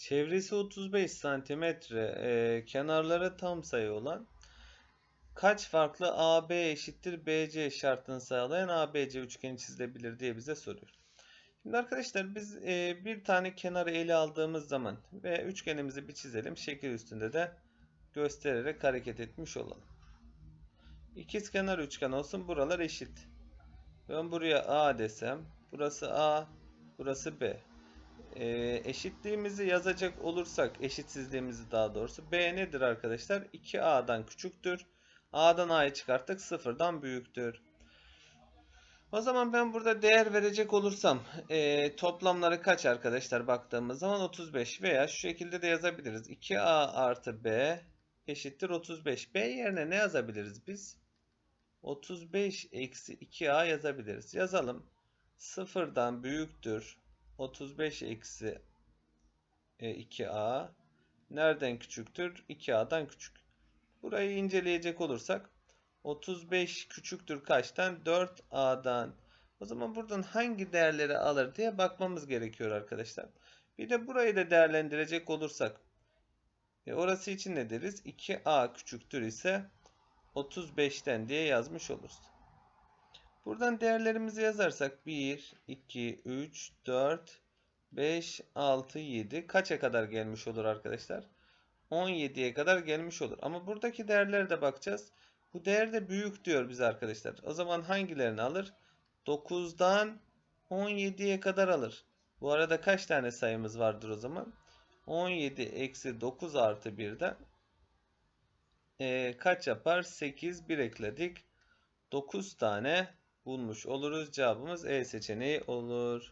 Çevresi 35 santimetre, e, kenarları tam sayı olan kaç farklı AB eşittir BC şartını sağlayan ABC üçgeni çizilebilir diye bize soruyor. Şimdi arkadaşlar biz e, bir tane kenarı ele aldığımız zaman ve üçgenimizi bir çizelim. Şekil üstünde de göstererek hareket etmiş olalım. İkizkenar üçgen olsun. Buralar eşit. Ben buraya A desem. Burası A. Burası B. E, eşitliğimizi yazacak olursak, eşitsizliğimizi daha doğrusu. B nedir arkadaşlar? 2A'dan küçüktür. A'dan A'yı çıkarttık. Sıfırdan büyüktür. O zaman ben burada değer verecek olursam e, toplamları kaç arkadaşlar baktığımız zaman 35 veya şu şekilde de yazabiliriz. 2A artı B eşittir 35. B yerine ne yazabiliriz biz? 35 eksi 2A yazabiliriz. Yazalım. Sıfırdan büyüktür. 35 eksi e, 2A. Nereden küçüktür? 2A'dan küçük. Burayı inceleyecek olursak 35 küçüktür kaçtan? 4A'dan. O zaman buradan hangi değerleri alır diye bakmamız gerekiyor arkadaşlar. Bir de burayı da değerlendirecek olursak. E orası için ne deriz? 2A küçüktür ise 35'ten diye yazmış oluruz. Buradan değerlerimizi yazarsak 1, 2, 3, 4, 5, 6, 7 kaça kadar gelmiş olur arkadaşlar? 17'ye kadar gelmiş olur. Ama buradaki değerlere de bakacağız. Bu değer de büyük diyor bize arkadaşlar. O zaman hangilerini alır? 9'dan 17'ye kadar alır. Bu arada kaç tane sayımız vardır o zaman? 17 eksi 9 artı 1'den e, kaç yapar? 8 1 ekledik. 9 tane bulmuş oluruz. Cevabımız E seçeneği olur.